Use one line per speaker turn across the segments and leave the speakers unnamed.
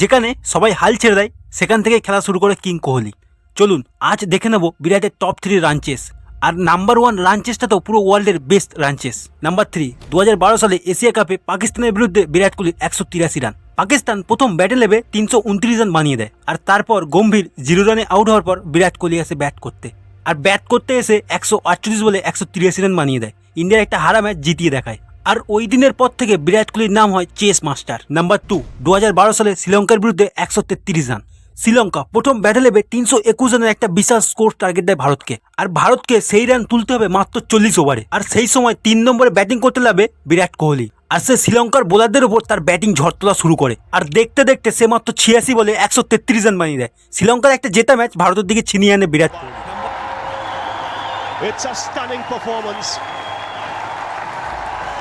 যেখানে সবাই হাল ছেড়ে দেয়, সেখান থেকে খেলা শুরু করে কিং কোহলি। চলুন, আজ দেখে নেব বিরাটের টপ থ্রি রানচেস আর নাম্বার ওয়ান রানচেসটা তো পুরো ওয়ার্ল্ডের বেস্ট রানচেস নাম্বার থ্রি দু হাজার বারো সালে এশিয়া কাপে পাকিস্তানের বিরুদ্ধে বিরাট কোহলির একশো তিরাশি রান পাকিস্তান প্রথম ব্যাটে লেবে তিনশো উনত্রিশ রান বানিয়ে দেয়। আর তারপর গম্ভীর জিরো রানে আউট হওয়ার পর বিরাট কোহলি আসে ব্যাট করতে। আর ব্যাট করতে এসে একশো আটচল্লিশ বলে একশো তিরাশি রান বানিয়ে দেয়। ইন্ডিয়ার একটা হারা ম্যাচ জিতিয়ে দেখায়। আর ওই দিনের পর থেকে বিরাট কোহলির নাম হয় চেস মাস্টার। নাম্বার টু দু সালে শ্রীলঙ্কার বিরুদ্ধে একশো তেত্রিশ রান। শ্রীলঙ্কা প্রথম ব্যাটে লেবে তিনশো একুশ রানের একটা বিশাল স্কোর টার্গেট দেয় ভারতকে। আর ভারতকে সেই রান তুলতে হবে মাত্র চল্লিশ ওভারে। আর সেই সময় তিন নম্বরে ব্যাটিং করতে লাগবে বিরাট কোহলি। আর সে শ্রীলঙ্কার বোলারদের উপর তার ব্যাটিং ঝড় তোলা শুরু করে। আর দেখতে দেখতে সে মাত্র ছিয়াশি বলে একশো তেত্রিশ রান বানিয়ে দেয়। শ্রীলঙ্কার একটা জেতা ম্যাচ ভারতের দিকে ছিনিয়ে আনে বিরাট কোহলি।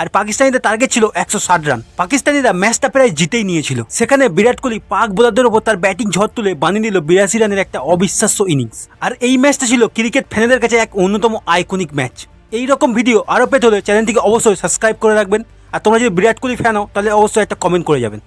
আর পাকিস্তানিদের টার্গেট ছিল একশো ষাট রান পাকিস্তানিরা ম্যাচটা প্রায় জিতেই নিয়েছিল। সেখানে বিরাট কোহলি পাক বোলারদের ওপর তার ব্যাটিং ঝড় তুলে বানিয়ে দিল বিরাশি রানের একটা অবিশ্বাস্য ইনিংস আর এই ম্যাচটা ছিল ক্রিকেট ফ্যানেদের কাছে এক অন্যতম আইকনিক ম্যাচ এই রকম ভিডিও আরও পেতে হলে চ্যানেলটিকে অবশ্যই সাবস্ক্রাইব করে রাখবেন। আর তোমরা যদি বিরাট কোহলি ফ্যান হও, তাহলে অবশ্যই একটা কমেন্ট করে যাবেন।